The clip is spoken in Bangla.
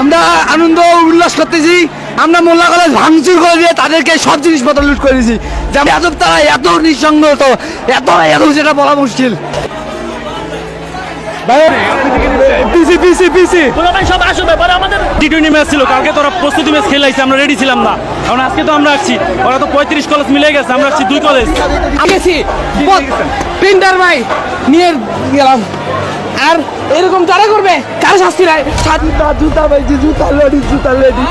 আমরা আনন্দ উল্লাস করতেছি। আমরা মোল্লা কলেজ ভাঙচুর করে দিয়ে তাদেরকে সব জিনিসপত্র লুট করে দিয়েছি যেমন এত তারা এত নিঃসঙ্গ তো এত এত যেটা বলা মুশকিল। পিসি পিসি পিসি সব আসবে পরে আমাদের টি টোয়েন্টি ম্যাচ ছিল কালকে তো ওরা প্রস্তুতি ম্যাচ খেলাইছে আমরা রেডি ছিলাম না। কারণ আজকে তো আমরা আসছি ওরা তো পঁয়ত্রিশ কলেজ মিলে গেছে আমরা আসছি দুই কলেজ গেছি প্রিন্টার ভাই নিয়ে গেলাম। আর এরকম যারা করবে কার শাস্তি নাই জুতা জুতা ভাই জুতা লেডি জুতা লেডি